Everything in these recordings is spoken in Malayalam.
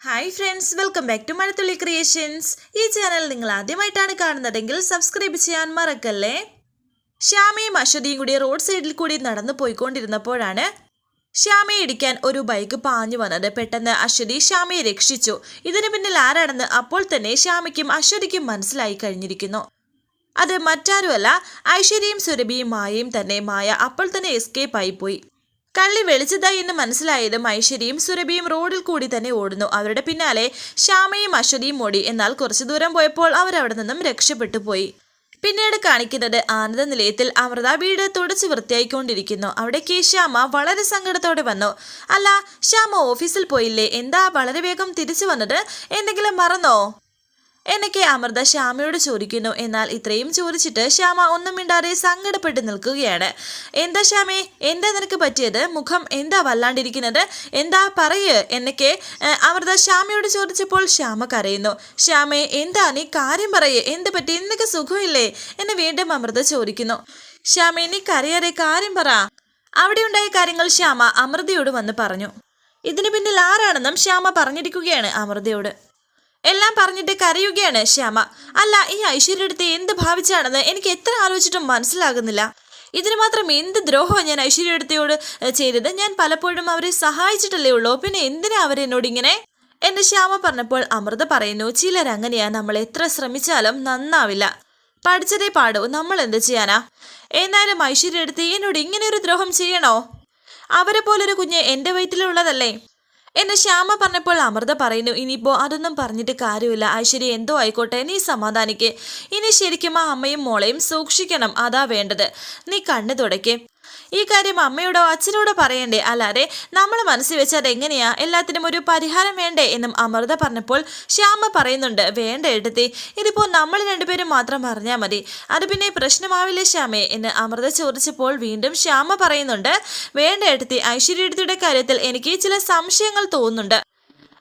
Hi friends welcome back to Mazhathulli creations ഈ ചാനൽ നിങ്ങൾ ആദ്യമായിട്ടാണ് കാണുന്നതെങ്കിൽ സബ്സ്ക്രൈബ് ചെയ്യാൻ മറക്കല്ലേ? ശ്യാമയും അശ്വതിയും കൂടി റോഡ് സൈഡിൽ കൂടി നടന്നു പോയിക്കൊണ്ടിരുന്നപ്പോഴാണ് ശ്യാമയെ ഇടിക്കാൻ ഒരു ബൈക്ക് പാഞ്ഞു വന്നത്. പെട്ടെന്ന് അശ്വതി ശ്യാമയെ രക്ഷിച്ചു. ഇതിനു പിന്നിൽ ആരാണെന്ന് അപ്പോൾ തന്നെ ശ്യാമയ്ക്കും അശ്വതിക്കും മനസ്സിലായി കഴിഞ്ഞിരിക്കുന്നു. അത് മറ്റാരുമല്ല ഐശ്വര്യയും സുരഭിയും മായയും തന്നെ. മായ അപ്പോൾ തന്നെ എസ്കേപ്പ് ആയിപ്പോയി കള്ളി വെളിച്ചതായി എന്ന് മനസ്സിലായതും ഐശ്വര്യയും സുരഭിയും റോഡിൽ കൂടി തന്നെ ഓടുന്നു. അവരുടെ പിന്നാലെ ശ്യാമയും അശ്വതിയും ഓടി. എന്നാൽ കുറച്ചു ദൂരം പോയപ്പോൾ അവരവിടെ നിന്നും രക്ഷപ്പെട്ടു പോയി. പിന്നീട് കാണിക്കുന്നത് ആനന്ദ നിലയത്തിൽ അമൃത വീട് തുടച്ചു വൃത്തിയായിക്കൊണ്ടിരിക്കുന്നു. അവിടേക്ക് ശ്യാമ വളരെ സങ്കടത്തോടെ വന്നു. അല്ല ശ്യാമ ഓഫീസിൽ പോയില്ലേ? എന്താ വളരെ വേഗം തിരിച്ചു വന്നത്? എന്തെങ്കിലും മറന്നോ? എന്നൊക്കെ അമൃത ശ്യാമയോട് ചോദിക്കുന്നു. എന്നാൽ ഇത്രയും ചോദിച്ചിട്ട് ശ്യാമ ഒന്നും മിണ്ടാതെ സങ്കടപ്പെട്ട് നിൽക്കുകയാണ്. എന്താ ശ്യാമേ? എന്താ നിനക്ക് പറ്റിയത്? മുഖം എന്താ വല്ലാണ്ടിരിക്കുന്നത്? എന്താ പറയ്? എന്നൊക്കെ അമൃത ശ്യാമയോട് ചോദിച്ചപ്പോൾ ശ്യാമ കരയുന്നു. ശ്യാമേ എന്താ നീ കാര്യം പറയേ? എന്ത് പറ്റി? നിനക്ക് സുഖമില്ലേ? എന്ന് വീണ്ടും അമൃത ചോദിക്കുന്നു. ശ്യാമേ നീ കരയാതെ കാര്യം പറ. അവിടെ ഉണ്ടായ കാര്യങ്ങൾ ശ്യാമ അമൃതയോട് വന്ന് പറഞ്ഞു. ഇതിനു പിന്നിൽ ആരാണെന്നും ശ്യാമ പറഞ്ഞിരിക്കുകയാണ് അമൃതയോട്. എല്ലാം പറഞ്ഞിട്ട് കരയുകയാണ് ശ്യാമ. അല്ല ഈ ഐശ്വര്യടുത്ത് എന്ത് ഭാവിച്ചാണെന്ന് എനിക്ക് എത്ര ആലോചിച്ചിട്ടും മനസ്സിലാകുന്നില്ല. ഇതിന് മാത്രം എന്ത് ദ്രോഹമാണ് ഞാൻ ഐശ്വര്യടുത്തയോട് ചെയ്തത്? ഞാൻ പലപ്പോഴും അവരെ സഹായിച്ചിട്ടല്ലേ ഉള്ളൂ. പിന്നെ എന്തിനാ അവരെന്നോട് ഇങ്ങനെ? എന്റെ ശ്യാമ പറഞ്ഞപ്പോൾ അമൃത പറയുന്നു ചിലരങ്ങനെയാ നമ്മൾ എത്ര ശ്രമിച്ചാലും നന്നാവില്ല. പഠിച്ചതേ പാടൂ. നമ്മൾ എന്ത് ചെയ്യാനാ? എന്നാലും ഐശ്വര്യടുത്ത് എന്നോട് ഇങ്ങനെ ഒരു ദ്രോഹം ചെയ്യണോ? അവരെ പോലൊരു കുഞ്ഞ് എന്റെ വയറ്റിലുള്ളതല്ലേ? എന്നെ ശ്യാമ പറഞ്ഞപ്പോൾ അമൃത പറയുന്നു ഇനിയിപ്പോൾ അതൊന്നും പറഞ്ഞിട്ട് കാര്യമില്ല. ഐശ്വര്യ എന്തോ ആയിക്കോട്ടെ നീ സമാധാനിക്ക്. ഇനി ശരിക്കും ആ അമ്മയും മോളെയും സൂക്ഷിക്കണം. അതാ വേണ്ടത്. നീ കണ്ണു തുടയ്ക്ക്. ഈ കാര്യം അമ്മയോടോ അച്ഛനോടോ പറയണ്ടേ? അല്ലാതെ നമ്മൾ മനസ്സിൽ വെച്ചാൽ എങ്ങനെയാ എല്ലാത്തിനും ഒരു പരിഹാരം വേണ്ടേ? എന്നും അമൃത പറഞ്ഞപ്പോൾ ശ്യാമ പറയുന്നുണ്ട് വേണ്ട എടുത്തി ഇതിപ്പോൾ നമ്മൾ രണ്ടുപേരും മാത്രം പറഞ്ഞാൽ മതി. അത് പിന്നെ പ്രശ്നമാവില്ലേ ശ്യാമേ? എന്ന് അമൃത ചോദിച്ചപ്പോൾ വീണ്ടും ശ്യാമ പറയുന്നുണ്ട് വേണ്ട എടുത്തി ഐശ്വര്യടുത്തിയുടെ കാര്യത്തിൽ എനിക്ക് ചില സംശയങ്ങൾ തോന്നുന്നുണ്ട്.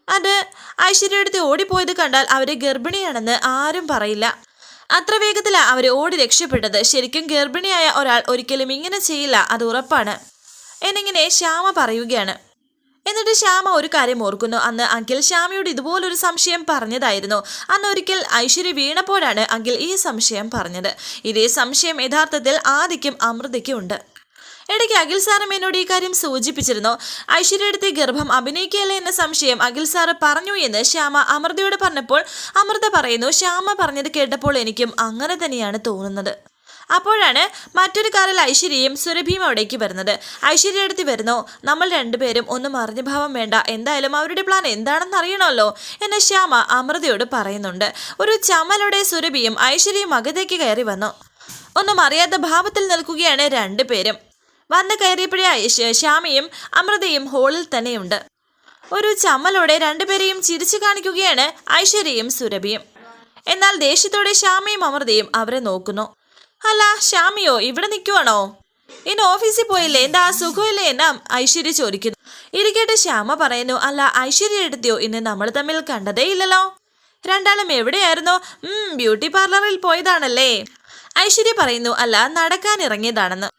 അത് ഐശ്വര്യടുത്ത് ഓടിപ്പോയത് കണ്ടാൽ അവർ ഗർഭിണിയാണെന്ന് ആരും പറയില്ല. അത്ര വേഗത്തിലാണ് അവർ ഓടി രക്ഷപ്പെട്ടത്. ശരിക്കും ഗർഭിണിയായ ഒരാൾ ഒരിക്കലും ഇങ്ങനെ ചെയ്യില്ല അത് ഉറപ്പാണ്. എന്നിങ്ങനെ ശ്യാമ പറയുകയാണ്. എന്നിട്ട് ശ്യാമ ഒരു കാര്യം ഓർക്കുന്നു. അന്ന് അങ്കിൾ ശ്യാമയോട് ഇതുപോലൊരു സംശയം പറഞ്ഞതായിരുന്നു. അന്ന് ഒരിക്കൽ ഐശ്വര്യ വീണപ്പോഴാണ് അങ്കിൾ ഈ സംശയം പറഞ്ഞത്. ഇതേ സംശയം യഥാർത്ഥത്തിൽ ആദിക്കും അമൃതയ്ക്കും ഉണ്ട്. ഇടയ്ക്ക് അഖിൽ സാറും എന്നോട് ഈ കാര്യം സൂചിപ്പിച്ചിരുന്നു. ഐശ്വര്യയുടെ ഗർഭം അഭിനയിക്കുകയല്ലേ എന്ന സംശയം അഖിൽ സാറ് പറഞ്ഞു എന്ന് ശ്യാമ അമൃതയോട് പറഞ്ഞപ്പോൾ അമൃത പറയുന്നു ശ്യാമ പറഞ്ഞത് കേട്ടപ്പോൾ എനിക്കും അങ്ങനെ തന്നെയാണ് തോന്നുന്നത്. അപ്പോഴാണ് മറ്റൊരു കാറിൽ ഐശ്വര്യയും സുരഭിയും അവിടേക്ക് വരുന്നത്. ഐശ്വര്യ അടുത്ത് വരുന്നു നമ്മൾ രണ്ടുപേരും ഒന്നും അറിഞ്ഞ ഭാവം വേണ്ട. എന്തായാലും അവരുടെ പ്ലാൻ എന്താണെന്ന് അറിയണമല്ലോ എന്ന് ശ്യാമ അമൃതയോട് പറയുന്നുണ്ട്. ഒരു ചമലോടെ സുരഭിയും ഐശ്വര്യയും അകത്തേക്ക് കയറി വന്നു. ഒന്നും അറിയാത്ത ഭാവത്തിൽ നിൽക്കുകയാണ് രണ്ടുപേരും. വന്ന് കയറിയപ്പോഴേ ശ്യാമയും അമൃതയും ഹോളിൽ തന്നെയുണ്ട്. ഒരു ചമ്മലോടെ രണ്ടുപേരെയും ചിരിച്ചു കാണിക്കുകയാണ് ഐശ്വര്യയും സുരഭിയും. എന്നാൽ ദേഷ്യത്തോടെ ശ്യാമയും അമൃതയും അവരെ നോക്കുന്നു. അല്ല ശ്യാമിയോ ഇവിടെ നിൽക്കുവാണോ? ഇന്ന് ഓഫീസിൽ പോയില്ലേ? എന്താ സുഖമില്ലേ? എന്നാ ഐശ്വര്യ ചോദിക്കുന്നു. ഇരിക്കട്ടെ ശ്യാമ പറയുന്നു. അല്ല ഐശ്വര്യ എടുത്തിയോ? ഇന്ന് നമ്മൾ തമ്മിൽ കണ്ടതേ ഇല്ലല്ലോ. രണ്ടാളും എവിടെയായിരുന്നു? ബ്യൂട്ടി പാർലറിൽ പോയതാണല്ലേ. ഐശ്വര്യ പറയുന്നു. അല്ല നടക്കാൻ ഇറങ്ങിയതാണെന്ന്.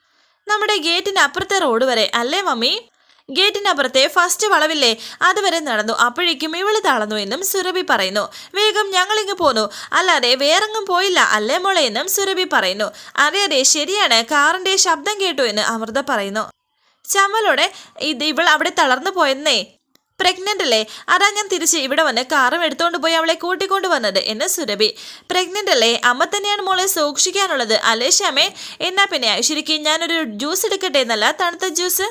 നമ്മുടെ ഗേറ്റിനപ്പുറത്തെ റോഡ് വരെ അല്ലേ മമ്മി? ഗേറ്റിനപ്പുറത്തെ ഫസ്റ്റ് വളവില്ലേ? അതുവരെ നടന്നു. അപ്പോഴേക്കും ഇവൾ തളർന്നു എന്നും സുരഭി പറയുന്നു. വേഗം ഞങ്ങളിങ്ങ് പോന്നു. അല്ലാതെ വേറെങ്ങും പോയില്ല അല്ലേ മോളെ എന്നും സുരഭി പറയുന്നു. അതെ അതെ ശരിയാണ്. കാറിന്റെ ശബ്ദം കേട്ടു എന്ന് അമൃത പറയുന്നു. ചമ്മലോടെ ഇത് ഇവൾ അവിടെ തളർന്നു പോയെന്നേ. പ്രഗ്നന്റ് അല്ലേ? അതാ ഞാൻ തിരിച്ച് ഇവിടെ വന്ന് കാറും എടുത്തുകൊണ്ട് പോയി അവളെ കൂട്ടിക്കൊണ്ട് വന്നത് എന്ന് സുരഭി. പ്രഗ്നന്റ് അല്ലേ? അമ്മ തന്നെയാണ് മോളെ സൂക്ഷിക്കാനുള്ളത്. അല്ലേ ശ്യാമേ? എന്നാ പിന്നെ ഐശ്വര്യക്ക് ഞാനൊരു ജ്യൂസ് എടുക്കട്ടെ എന്നല്ല? തണുത്ത ജ്യൂസ്?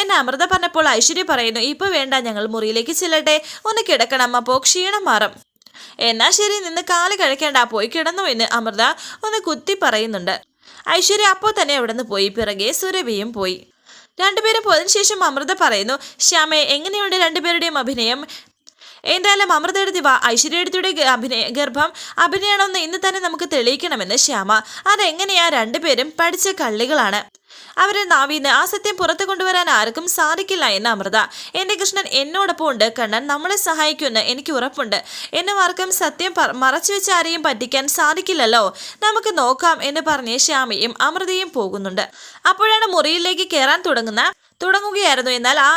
എന്നെ അമൃത പറഞ്ഞപ്പോൾ ഐശ്വര്യ പറയുന്നു ഇപ്പൊ വേണ്ട ഞങ്ങൾ മുറിയിലേക്ക് ചെല്ലട്ടെ. ഒന്ന് കിടക്കണം അപ്പോൾ ക്ഷീണം മാറും. എന്നാ ശരി നിന്ന് കാൽ കഴിക്കേണ്ട പോയി കിടന്നു എന്ന് അമൃത ഒന്ന് കുത്തി പറയുന്നുണ്ട്. ഐശ്വര്യ അപ്പോ തന്നെ അവിടെ നിന്ന് പോയി. പിറകെ സുരഭിയും പോയി. രണ്ടുപേരും പോയതിനു ശേഷം അമൃത പറയുന്നു ശ്യാമെ എങ്ങനെയുണ്ട് രണ്ടുപേരുടെയും അഭിനയം? എന്തായാലും അമൃതയുടെ ദിവ വാ. ഐശ്വര്യടുത്തിയുടെ അഭിനയ ഗർഭം അഭിനയണമെന്ന് ഇന്ന് തന്നെ നമുക്ക് തെളിയിക്കണമെന്ന് ശ്യാമ. അതെങ്ങനെയാ രണ്ടുപേരും പഠിച്ച കള്ളികളാണ്? അവരെ നാവീന്ന് ആ സത്യം പുറത്തു കൊണ്ടുവരാൻ ആർക്കും സാധിക്കില്ല എന്ന് അമൃത. എന്റെ കൃഷ്ണൻ എന്നോടൊപ്പം ഉണ്ട്. കണ്ണൻ നമ്മളെ സഹായിക്കുമെന്ന് എനിക്ക് ഉറപ്പുണ്ട്. എന്നെ ആർക്കും സത്യം മറച്ചു വെച്ച് ആരെയും പറ്റിക്കാൻ സാധിക്കില്ലല്ലോ. നമുക്ക് നോക്കാം എന്ന് പറഞ്ഞ് ശ്യാമയും അമൃതയും പോകുന്നുണ്ട്. അപ്പോഴാണ് മുറിയിലേക്ക് കയറാൻ തുടങ്ങുന്ന തുടങ്ങുകയായിരുന്നു. എന്നാൽ ആ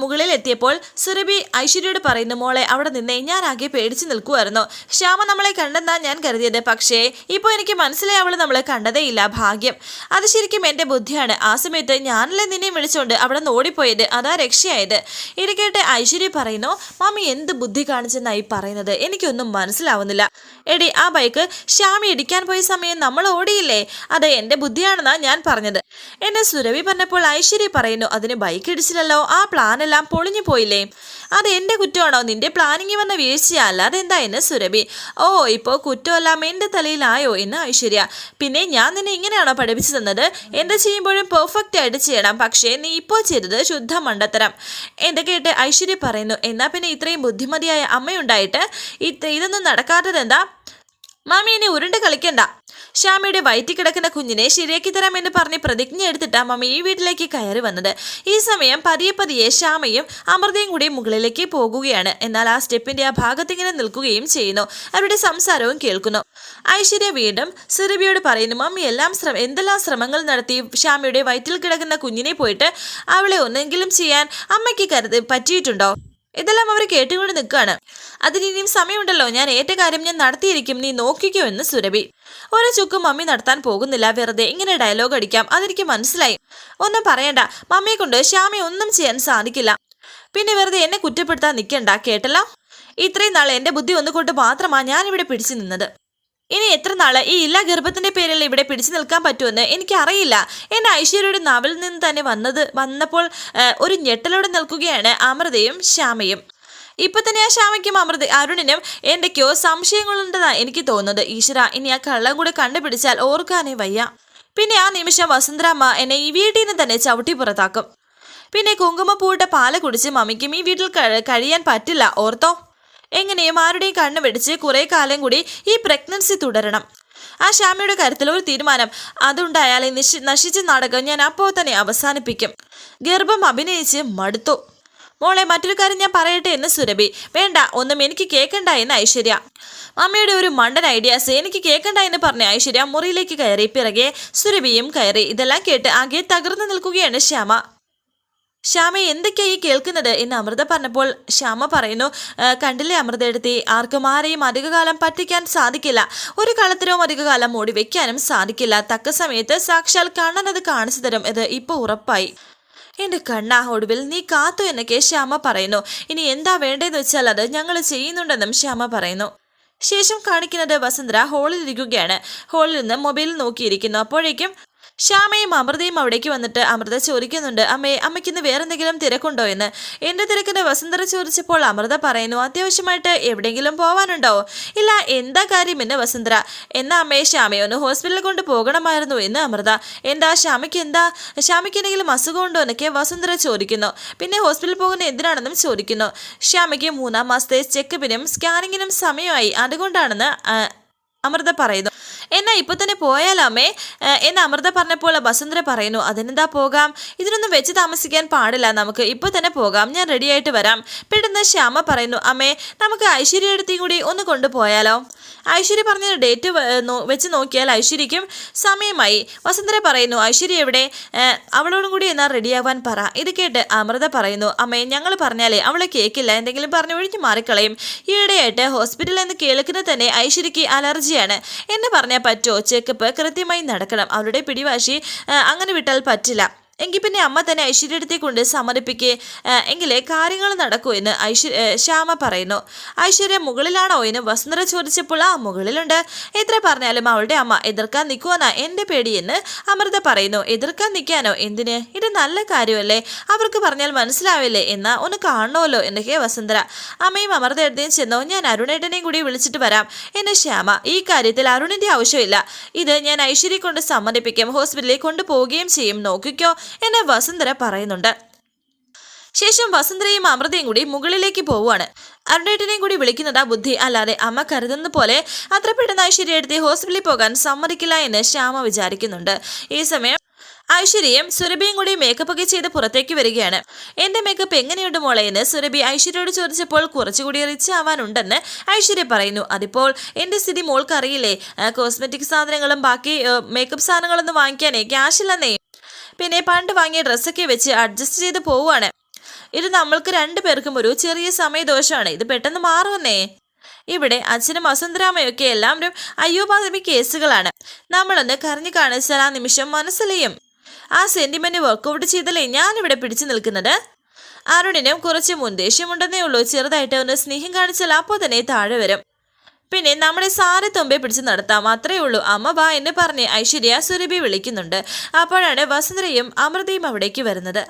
മുകളിൽ എത്തിയപ്പോൾ സുരഭി ഐശ്വര്യയോട് പറയുന്നു മോളെ അവിടെ നിന്നേ ഞാൻ ആകെ പേടിച്ചു നിൽക്കുമായിരുന്നു ശ്യാമ നമ്മളെ കണ്ടെന്നാ ഞാൻ കരുതിയത്. പക്ഷേ ഇപ്പോൾ എനിക്ക് മനസ്സിലായി അവൾ നമ്മളെ കണ്ടതേയില്ല. ഭാഗ്യം. അത് ശരിക്കും എന്റെ ബുദ്ധിയാണ്. ആ സമയത്ത് ഞാനല്ലേ നിന്നെയും വിളിച്ചുകൊണ്ട് അവിടെ നിന്ന് ഓടിപ്പോയത്? അതാ രക്ഷയായത്. ഇത് കേട്ട് ഐശ്വര്യ പറയുന്നു മാമി എന്ത് ബുദ്ധി കാണിച്ചെന്നായി പറയുന്നത്? എനിക്കൊന്നും മനസ്സിലാവുന്നില്ല. എടി ആ ബൈക്ക് ശ്യാമി ഇടിക്കാൻ പോയ സമയം നമ്മൾ ഓടിയില്ലേ? അത് എന്റെ ബുദ്ധിയാണെന്നാണ് ഞാൻ പറഞ്ഞത്. എന്നെ സുരവി പറഞ്ഞപ്പോൾ ഐശ്വര്യ പറയുന്നു അതിന് ബൈക്ക് ഇടിച്ചില്ലല്ലോ. ആ പ്ലാൻ എല്ലാം പൊളിഞ്ഞു പോയില്ലേ? അത് എന്റെ കുറ്റമാണോ? നിന്റെ പ്ലാനിങ് വന്ന വീഴ്ചയാ അല്ലാതെ എന്താ എന്ന് സുരഭി? ഓ ഇപ്പോൾ കുറ്റമെല്ലാം എന്റെ തലയിലായോ എന്ന് ഐശ്വര്യ. പിന്നെ ഞാൻ നിന്നെ ഇങ്ങനെയാണോ പഠിപ്പിച്ചു തന്നത്? എന്ത് ചെയ്യുമ്പോഴും പെർഫെക്റ്റ് ആയിട്ട് ചെയ്യണം. പക്ഷേ നീ ഇപ്പോൾ ചെയ്തത് ശുദ്ധ മണ്ടത്തരം. എന്ത് കേട്ട് ഐശ്വര്യ പറയുന്നു. എന്നാ പിന്നെ ഇത്രയും ബുദ്ധിമതിയായ അമ്മയുണ്ടായിട്ട്? ഇത് ഇതൊന്നും നടക്കാത്തത് മാമി ഇനി ഉരുണ്ട് കളിക്കണ്ട. ശ്യാമയുടെ വയറ്റി കിടക്കുന്ന കുഞ്ഞിനെ ശരിയാക്കി തരാമെന്ന് പറഞ്ഞ് പ്രതിജ്ഞ എടുത്തിട്ടാ മമ്മി ഈ വീട്ടിലേക്ക് കയറി വന്നത്. ഈ സമയം പതിയെ പതിയെ ശ്യാമയും അമൃതയും കൂടി മുകളിലേക്ക് പോകുകയാണ്. എന്നാൽ ആ സ്റ്റെപ്പിന്റെ ആ ഭാഗത്തിങ്ങനെ നിൽക്കുകയും ചെയ്യുന്നു. അവരുടെ സംസാരവും കേൾക്കുന്നു. ഐശ്വര്യ വീണ്ടും സുരഭിയോട് പറയുന്നു മമ്മി എല്ലാം ശ്രമ എന്തെല്ലാം ശ്രമങ്ങൾ നടത്തി ശ്യാമയുടെ വയറ്റിൽ കിടക്കുന്ന കുഞ്ഞിനെ പോയിട്ട് അവളെ ഒന്നെങ്കിലും ചെയ്യാൻ അമ്മയ്ക്ക് കരുത് പറ്റിയിട്ടുണ്ടോ? ഇതെല്ലാം അവർ കേട്ടുകൊണ്ട് നിൽക്കുകയാണ്. അതിന് ഇനിയും സമയമുണ്ടല്ലോ. ഞാൻ ഏറ്റ കാര്യം ഞാൻ നടത്തിയിരിക്കും. നീ നോക്കിക്കോ എന്ന് സുരഭി. ഒരു ചുക്കും മമ്മി നടത്താൻ പോകുന്നില്ല. വെറുതെ ഇങ്ങനെ ഡയലോഗ് അടിക്കാം. അതെനിക്ക് മനസ്സിലായി. ഒന്നും പറയണ്ട. മമ്മിയെ കൊണ്ട് ശ്യാമി ഒന്നും ചെയ്യാൻ സാധിക്കില്ല. പിന്നെ വെറുതെ എന്നെ കുറ്റപ്പെടുത്താൻ നിൽക്കണ്ട. കേട്ടല്ലോ? ഇത്രയും നാൾ എന്റെ ബുദ്ധി ഒന്നുകൊണ്ട് മാത്രമാണ് ഞാനിവിടെ പിടിച്ചു നിന്നത്. ഇനി എത്ര നാൾ ഈ ഇല്ല ഗർഭത്തിന്റെ പേരിൽ ഇവിടെ പിടിച്ചു നിൽക്കാൻ പറ്റുമെന്ന് എനിക്കറിയില്ല. എന്റെ ഐശ്വര്യയുടെ നാവിൽ നിന്ന് തന്നെ വന്നത് വന്നപ്പോൾ ഒരു ഞെട്ടലോടെ നിൽക്കുകയാണ് അമൃതയും ശ്യാമയും. ഇപ്പൊ തന്നെ ആ ശ്യാമയ്ക്കും അമൃത അരുണിനും എന്തൊക്കെയോ സംശയങ്ങളുണ്ടെന്നാ എനിക്ക് തോന്നുന്നത്. ഈശ്വര ഇനി ആ കള്ളം കൂടെ കണ്ടുപിടിച്ചാൽ ഓർക്കാനേ വയ്യ. പിന്നെ ആ നിമിഷം വസുന്ധരാമ്മ എന്നെ ഈ വീട്ടിൽ നിന്ന് തന്നെ ചവിട്ടി പുറത്താക്കും. പിന്നെ കുങ്കുമപ്പൂവിട്ട പാൽ കുടിച്ച് മമ്മിക്കും ഈ വീട്ടിൽ കഴിയാൻ പറ്റില്ല ഓർത്തോ? എങ്ങനെയും ആരുടെയും കണ്ണ് വെടിച്ച് കുറെ കാലം കൂടി ഈ പ്രഗ്നൻസി തുടരണം. ആ ശ്യാമയുടെ കാര്യത്തിൽ ഒരു തീരുമാനം. അതുണ്ടായാൽ ഈ നിശി നശിച്ച നാടകം ഞാൻ അപ്പോൾ തന്നെ അവസാനിപ്പിക്കും. ഗർഭം അഭിനയിച്ച് മടുത്തു. മോളെ മറ്റൊരു കാര്യം ഞാൻ പറയട്ടെ എന്ന് സുരഭി. വേണ്ട ഒന്നും എനിക്ക് കേൾക്കണ്ട എന്ന് ഐശ്വര്യ. അമ്മയുടെ ഒരു മണ്ടൻ ഐഡിയാസ് എനിക്ക് കേൾക്കണ്ട എന്ന് പറഞ്ഞ ഐശ്വര്യ മുറിയിലേക്ക് കയറി. പിറകെ സുരഭിയും കയറി. ഇതെല്ലാം കേട്ട് ആകെ തകർന്നു നിൽക്കുകയാണ് ശ്യാമ. ശ്യാമ എന്തൊക്കെയായി കേൾക്കുന്നത്? എന്ന് അമൃത പറഞ്ഞപ്പോൾ ശ്യാമ പറയുന്നു കണ്ടില്ലേ അമൃത എടുത്തി? ആർക്കും ആരെയും അധികകാലം പറ്റിക്കാൻ സാധിക്കില്ല. ഒരു കളത്തിനോ അധികകാലം ഓടി വെക്കാനും സാധിക്കില്ല. തക്ക സമയത്ത് സാക്ഷാൽ കണ്ണനത് കാണിച്ചു തരും. ഇത് ഇപ്പോൾ ഉറപ്പായി. എന്റെ കണ്ണാ ഒടുവിൽ നീ കാത്തു എന്നൊക്കെ ശ്യാമ പറയുന്നു. ഇനി എന്താ വേണ്ടതെന്ന് വെച്ചാൽ അത് ഞങ്ങൾ ചെയ്യുന്നുണ്ടെന്നും ശ്യാമ പറയുന്നു. ശേഷം കാണിക്കുന്നത് ഹോളിൽ ഇരിക്കുകയാണ്. ഹോളിൽ നിന്ന് മൊബൈൽ നോക്കിയിരിക്കുന്നു. അപ്പോഴേക്കും ശ്യാമയും അമൃതയും അവിടേക്ക് വന്നിട്ട് അമൃത ചോദിക്കുന്നുണ്ട് അമ്മേ അമ്മയ്ക്കിന്ന് വേറെ എന്തെങ്കിലും തിരക്കുണ്ടോ എന്ന്? എന്റെ തിരക്കിന് വസുന്ധര ചോദിച്ചപ്പോൾ അമൃത പറയുന്നു അത്യാവശ്യമായിട്ട് എവിടെയെങ്കിലും പോവാനുണ്ടോ? ഇല്ല എന്താ കാര്യം എന്ന് വസുന്ധര എന്നാ അമ്മേ ശ്യാമയെ ഒന്ന് ഹോസ്പിറ്റലിൽ കൊണ്ട് പോകണമായിരുന്നു എന്ന് അമൃത. എന്താ ശ്യാമയ്ക്ക് എന്താ? ശ്യാമയ്ക്ക് എന്തെങ്കിലും അസുഖമുണ്ടോ എന്നൊക്കെ വസുന്ധര ചോദിക്കുന്നു. പിന്നെ ഹോസ്പിറ്റലിൽ പോകുന്ന എന്തിനാണെന്നും ചോദിക്കുന്നു. ശ്യാമയ്ക്ക് മൂന്നാം മാസത്തെ ചെക്കപ്പിനും സ്കാനിങ്ങിനും സമയമായി. അതുകൊണ്ടാണെന്ന് അമൃത പറയുന്നു. എന്നാ ഇപ്പൊ തന്നെ പോയാലാമേ എന്ന് അമൃത പറഞ്ഞപ്പോൾ വസുന്ധര പറയുന്നു അതിനെന്താ പോകാം? ഇതിനൊന്നും വെച്ച് താമസിക്കാൻ പാടില്ല നമുക്ക് ഇപ്പൊ തന്നെ പോകാം ഞാൻ റെഡിയായിട്ട് വരാം. പെട്ടെന്ന് ശ്യാമ പറയുന്നു അമ്മേ നമുക്ക് ഐശ്വര്യ അടുത്തേയും കൂടി ഒന്ന് കൊണ്ടുപോയാലോ? ഐശ്വര്യ പറഞ്ഞ ഡേറ്റ് വെച്ച് നോക്കിയാൽ ഐശ്വര്യയ്ക്കും സമയമായി. വസുന്ധര പറയുന്നു ഐശ്വര്യ എവിടെ? അവളോടും കൂടി എന്നാൽ റെഡിയാവാൻ പറ. ഇത് കേട്ട് അമൃത പറയുന്നു അമ്മേ ഞങ്ങൾ പറഞ്ഞാലേ അവളെ കേൾക്കില്ല എന്തെങ്കിലും പറഞ്ഞു ഒഴിഞ്ഞു മാറിക്കളയും. ഈയിടെയായിട്ട് ഹോസ്പിറ്റലിൽ നിന്ന് കേൾക്കുന്നത് തന്നെ ഐശ്വര്യക്ക് അലർജിയാണ്. എന്ന് പറഞ്ഞാൽ പറ്റുമോ? ചെക്കപ്പ് കൃത്യമായി നടക്കണം. അവളുടെ പിടിവാശി അങ്ങനെ വിട്ടാൽ പറ്റില്ല. എങ്കിൽ പിന്നെ അമ്മ തന്നെ ഐശ്വര്യത്തെ കൊണ്ട് സമ്മതിപ്പിക്കേ എങ്കിലേ കാര്യങ്ങൾ നടക്കൂ എന്ന് ഐശ്വര്യ ശ്യാമ പറയുന്നു. ഐശ്വര്യ മുകളിലാണോ എന്ന് വസുന്ധര ചോദിച്ചപ്പോൾ ആ മുകളിലുണ്ട്. എത്ര പറഞ്ഞാലും അവളുടെ അമ്മ എതിർക്കാൻ നിൽക്കുവാനാ എന്റെ പേടിയെന്ന് അമൃത പറയുന്നു. എതിർക്കാൻ നിൽക്കാനോ? എന്തിന്? ഇത് നല്ല കാര്യമല്ലേ? അവർക്ക് പറഞ്ഞാൽ മനസ്സിലാവില്ലേ എന്നാ ഒന്ന് കാണണമല്ലോ എന്നൊക്കെ വസുന്ധര. അമ്മയും അമൃത എഴുതിയും ചെന്നോ. ഞാൻ അരുണേട്ടനെയും കൂടി വിളിച്ചിട്ട് വരാം എന്ന് ശ്യാമ. ഈ കാര്യത്തിൽ അരുണിന്റെ ആവശ്യമില്ല. ഇത് ഞാൻ ഐശ്വര്യ കൊണ്ട് സമ്മതിപ്പിക്കും ഹോസ്പിറ്റലിൽ കൊണ്ടുപോവുകയും ചെയ്യും. നോക്കിക്കോ എന്ന് വസുന്ധര പറയുന്നുണ്ട്. ശേഷം വസുന്ധരയും അമൃതയും കൂടി മുകളിലേക്ക് പോവുകയാണ്. അരുണേട്ടനെയും കൂടി വിളിക്കുന്നതാ ബുദ്ധി അല്ലാതെ അമ്മ കരുതുന്ന പോലെ അത്ര പെട്ടെന്ന് ഐശ്വര്യ എടുത്ത് ഹോസ്പിറ്റലിൽ പോകാൻ സമ്മതിക്കില്ല എന്ന് ശ്യാമ വിചാരിക്കുന്നുണ്ട്. ഈ സമയം ഐശ്വര്യയും സുരഭിയും കൂടി മേക്കപ്പ് ഒക്കെ ചെയ്ത് പുറത്തേക്ക് വരികയാണ്. എന്റെ മേക്കപ്പ് എങ്ങനെയുണ്ട് മോളെ? എന്ന് സുരഭി ഐശ്വര്യയോട് ചോദിച്ചപ്പോൾ കുറച്ചുകൂടി റിച്ച് ആവാനുണ്ടെന്ന് ഐശ്വര്യ പറയുന്നു. അതിപ്പോൾ എന്റെ സ്ഥിതി മോൾക്ക് അറിയില്ലേ കോസ്മെറ്റിക് സാധനങ്ങളും ബാക്കി മേക്കപ്പ് സാധനങ്ങളൊന്നും വാങ്ങിക്കാനേ ക്യാഷ് ഇല്ലെന്നേ? പിന്നെ പണ്ട് വാങ്ങിയ ഡ്രസ്സൊക്കെ വെച്ച് അഡ്ജസ്റ്റ് ചെയ്ത് പോവുകയാണ്. ഇത് നമ്മൾക്ക് രണ്ടു പേർക്കും ഒരു ചെറിയ സമയദോഷമാണ്. ഇത് പെട്ടെന്ന് മാറുമെന്നേ. ഇവിടെ അച്ഛനും വസുന്ധരാമയൊക്കെ എല്ലാവരും അയ്യോപാദമി കേസുകളാണ്. നമ്മളൊന്ന് കരഞ്ഞു കാണിച്ചാൽ ആ നിമിഷം മനസ്സിലെയും. ആ സെന്റിമെന്റ് വർക്കൗട്ട് ചെയ്തല്ലേ ഞാനിവിടെ പിടിച്ചു നിൽക്കുന്നത്? അരുണിനും കുറച്ച് മുൻദേഷ്യമുണ്ടെന്നേ ഉള്ളൂ. ചെറുതായിട്ട് ഒന്ന് സ്നേഹം കാണിച്ചാൽ അപ്പോൾ തന്നെ താഴെ വരും. പിന്നെ നമ്മുടെ സാറി തുമ്പെ പിടിച്ച് നടത്താം അത്രേ ഉള്ളൂ. അമ്മ വാ എന്ന് പറഞ്ഞ് ഐശ്വര്യ സുരഭി വിളിക്കുന്നുണ്ട്. അപ്പോഴാണ് വസുന്ധരയും അമൃതയും അവിടേക്ക് വരുന്നത്.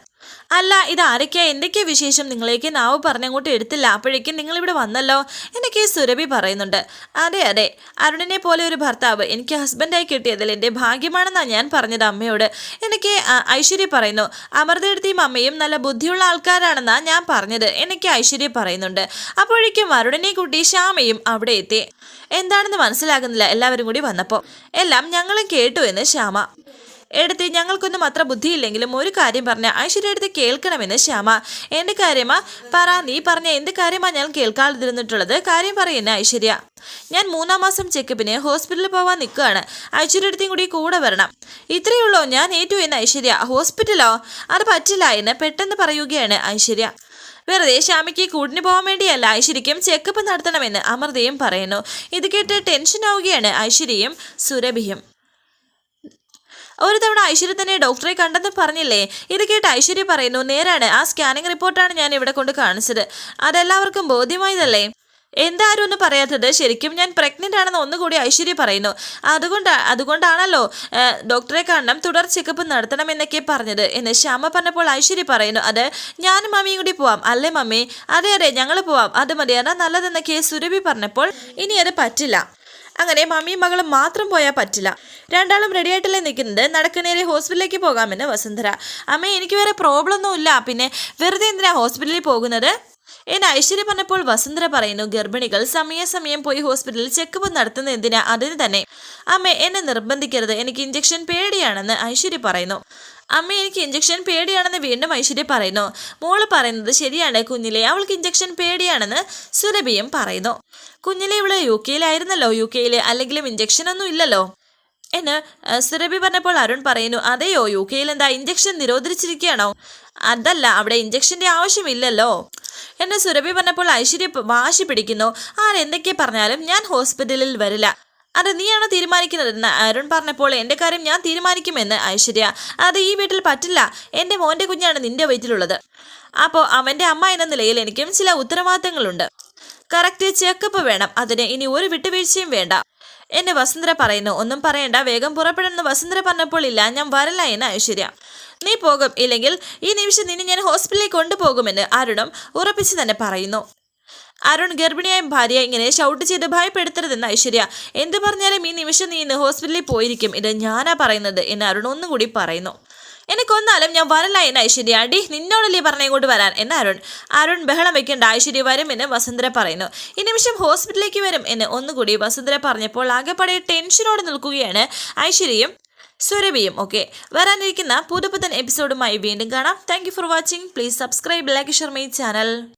അല്ല ഇത് ആരൊക്കെയാ? എന്തൊക്കെയാ വിശേഷം? നിങ്ങളേക്ക് നാവ് പറഞ്ഞങ്ങോട്ട് എടുത്തില്ല. അപ്പോഴേക്കും നിങ്ങൾ ഇവിടെ വന്നല്ലോ? എന്നൊക്കെ സുരഭി പറയുന്നുണ്ട്. അതെ അതെ. അരുണിനെ പോലെ ഒരു ഭർത്താവ് എനിക്ക് ഹസ്ബൻഡായി കിട്ടിയതിൽ എന്റെ ഭാഗ്യമാണെന്നാണ് ഞാൻ പറഞ്ഞത് അമ്മയോട്. എനിക്ക് ഐശ്വര്യ പറയുന്നു. അമൃതയെടുത്തിയും അമ്മയും നല്ല ബുദ്ധിയുള്ള ആൾക്കാരാണെന്നാണ് ഞാൻ പറഞ്ഞത്. എനിക്ക് ഐശ്വര്യ പറയുന്നുണ്ട്. അപ്പോഴേക്കും അരുണിനെ കൂട്ടി ശ്യാമയും അവിടെ എത്തി. എന്താണെന്ന് മനസ്സിലാകുന്നില്ല. എല്ലാവരും കൂടി വന്നപ്പോൾ. എല്ലാം ഞങ്ങളും കേട്ടു എന്ന് ശ്യാമ. എടുത്ത് ഞങ്ങൾക്കൊന്നും അത്ര ബുദ്ധിയില്ലെങ്കിലും ഒരു കാര്യം പറഞ്ഞ ഐശ്വര്യ എടുത്ത് കേൾക്കണമെന്ന് ശ്യാമ. എന്റെ കാര്യമാ? പറ നീ പറഞ്ഞ എന്ത് കാര്യമാ ഞാൻ കേൾക്കാതിരുന്നിട്ടുള്ളത്? കാര്യം പറയുന്ന ഐശ്വര്യ. ഞാൻ മൂന്നാം മാസം ചെക്കപ്പിന് ഹോസ്പിറ്റലിൽ പോവാൻ നിൽക്കുകയാണ്. ഐശ്വര്യ അടുത്തേയും കൂടി കൂടെ വരണം. ഇത്രയേ ഉള്ളോ ഞാൻ ഏറ്റു എന്ന് ഐശ്വര്യ. ഹോസ്പിറ്റലോ? അത് പറ്റില്ല എന്ന് പെട്ടെന്ന് പറയുകയാണ് ഐശ്വര്യ. വെറുതെ ശ്യാമയ്ക്ക് കൂടിന് പോകാൻ വേണ്ടിയല്ല ഐശ്വര്യയ്ക്കും ചെക്കപ്പ് നടത്തണമെന്ന് അമൃതയും പറയുന്നു. ഇത് കേട്ട് ടെൻഷൻ ആവുകയാണ് ഐശ്വര്യയും സുരഭിയും. ഒരു തവണ ഐശ്വര്യ തന്നെ ഡോക്ടറെ കണ്ടെന്ന് പറഞ്ഞില്ലേ? ഇത് കേട്ട് ഐശ്വര്യ പറയുന്നു നേരാണ് ആ സ്കാനിങ് റിപ്പോർട്ടാണ് ഞാൻ ഇവിടെ കൊണ്ട് കാണിച്ചത്. അതെല്ലാവർക്കും ബോധ്യമായതല്ലേ? എന്താരും ഒന്നും പറയാത്തത് ശരിക്കും ഞാൻ പ്രഗ്നന്റ് ആണെന്ന് ഒന്നുകൂടി ഐശ്വര്യ പറയുന്നു. അതുകൊണ്ട് അതുകൊണ്ടാണല്ലോ ഡോക്ടറെ കാണണം തുടർ ചെക്കപ്പ് നടത്തണമെന്നൊക്കെ പറഞ്ഞത് എന്ന് ശ്യാമ പറഞ്ഞപ്പോൾ ഐശ്വര്യ പറയുന്നു അത് ഞാനും മമ്മിയും കൂടി പോവാം അല്ലേ മമ്മി? അതെ അതെ ഞങ്ങൾ പോവാം. അത് മതി അതാ നല്ലതെന്നൊക്കെ സുരഭി പറഞ്ഞപ്പോൾ ഇനി അത് പറ്റില്ല. അങ്ങനെ മമ്മിയും മകളും മാത്രം പോയാൽ പറ്റില്ല. രണ്ടാളും റെഡി ആയിട്ടല്ലേ നിൽക്കുന്നത്? നടക്കുന്നേരെ ഹോസ്പിറ്റലിലേക്ക് പോകാമെന്ന് വസുന്ധര. അമ്മ എനിക്ക് വേറെ പ്രോബ്ലം ഒന്നുമില്ല പിന്നെ വെറുതെ എന്തിനാ ഹോസ്പിറ്റലിൽ പോകുന്നത്? എന്ന് ഐശ്വര്യ പറഞ്ഞപ്പോൾ വസുന്ധര പറയുന്നു ഗർഭിണികൾ സമയാസമയം പോയി ഹോസ്പിറ്റലിൽ ചെക്കപ്പ് നടത്തുന്ന എന്തിനാ? അതിന് തന്നെ. അമ്മ എന്നെ നിർബന്ധിക്കരുത്. എനിക്ക് ഇഞ്ചക്ഷൻ പേടിയാണെന്ന് ഐശ്വര്യ പറയുന്നു. അമ്മ എനിക്ക് ഇഞ്ചക്ഷൻ പേടിയാണെന്ന് വീണ്ടും ഐശ്വര്യ പറയുന്നു. മോൾ പറയുന്നത് ശരിയാണ്. കുഞ്ഞിലെ അവൾക്ക് ഇഞ്ചക്ഷൻ പേടിയാണെന്ന് സുരഭിയും പറയുന്നു. കുഞ്ഞിലെ ഇവിടെ യു കെയിലായിരുന്നല്ലോ യു കെയിൽ അല്ലെങ്കിലും ഇഞ്ചക്ഷൻ ഒന്നും ഇല്ലല്ലോ. എന്ന് സിറബി പറഞ്ഞപ്പോൾ അരുൺ പറയുന്നു അതെയോ യു കെയിൽ എന്താ ഇഞ്ചക്ഷൻ നിരോധിച്ചിരിക്കുകയാണോ? അതല്ല അവിടെ ഇഞ്ചക്ഷന്റെ ആവശ്യമില്ലല്ലോ. എന്നെ സുരഭി പറഞ്ഞപ്പോൾ ഐശ്വര്യ വാശി പിടിക്കുന്നു. ആരെന്തൊക്കെ പറഞ്ഞാലും ഞാൻ ഹോസ്പിറ്റലിൽ വരില്ല. അത് നീയാണോ തീരുമാനിക്കുന്നതെന്ന് അരുൺ പറഞ്ഞപ്പോൾ എന്റെ കാര്യം ഞാൻ തീരുമാനിക്കുമെന്ന് ഐശ്വര്യ. അത് ഈ വീട്ടിൽ പറ്റില്ല. എന്റെ മോന്റെ കുഞ്ഞാണ് നിന്റെ വീട്ടിലുള്ളത്. അപ്പോൾ അവന്റെ അമ്മ എന്ന നിലയിൽ എനിക്കും ചില ഉത്തരവാദിത്തങ്ങളുണ്ട്. കറക്റ്റ് ചെക്കപ്പ് വേണം. അതിന് ഇനി ഒരു വിട്ടുവീഴ്ചയും വേണ്ട. എന്നെ വസുന്ധര പറയുന്നു. ഒന്നും പറയണ്ട. വേഗം പുറപ്പെടുന്നു വസുന്ധര പറഞ്ഞപ്പോൾ ഇല്ല ഞാൻ വരല്ല എന്ന് ഐശ്വര്യ. നീ പോകും. ഇല്ലെങ്കിൽ ഈ നിമിഷം നിന്നെ ഞാൻ ഹോസ്പിറ്റലിൽ കൊണ്ടുപോകുമെന്ന് അരുണും ഉറപ്പിച്ചു തന്നെ പറയുന്നു. അരുൺ ഗർഭിണിയായ ഭാര്യ ഇങ്ങനെ ഷൗട്ട് ചെയ്ത് ഭയപ്പെടുത്തരുതെന്ന് ഐശ്വര്യ. എന്ത് പറഞ്ഞാലും ഈ നിമിഷം നീ ഇന്ന് ഹോസ്പിറ്റലിൽ പോയിരിക്കും. ഇത് ഞാനാ പറയുന്നത് എന്ന് അരുൺ ഒന്നും കൂടി പറയുന്നു. എനിക്കൊന്നാലും ഞാൻ വരല്ല എന്ന് ഐശ്വര്യ. അടി നിന്നോടല്ലേ പറഞ്ഞ ഇങ്ങോട്ട് വരാൻ? എന്ന് അരുൺ. അരുൺ ബഹളം വെക്കേണ്ട ഐശ്വര്യ വരും എന്ന് വസുന്ധര പറയുന്നു. ഈ നിമിഷം ഹോസ്പിറ്റലിലേക്ക് വരും എന്ന് ഒന്നുകൂടി വസുന്ധര പറഞ്ഞപ്പോൾ ആകെപ്പാടെ ടെൻഷനോടെ നിൽക്കുകയാണ് ഐശ്വര്യയും സുരഭിയും. ഓക്കെ. വരാനിരിക്കുന്ന പുതുപുത്തൻ എപ്പിസോഡുമായി വീണ്ടും കാണാം. Thank for watching please subscribe like share my channel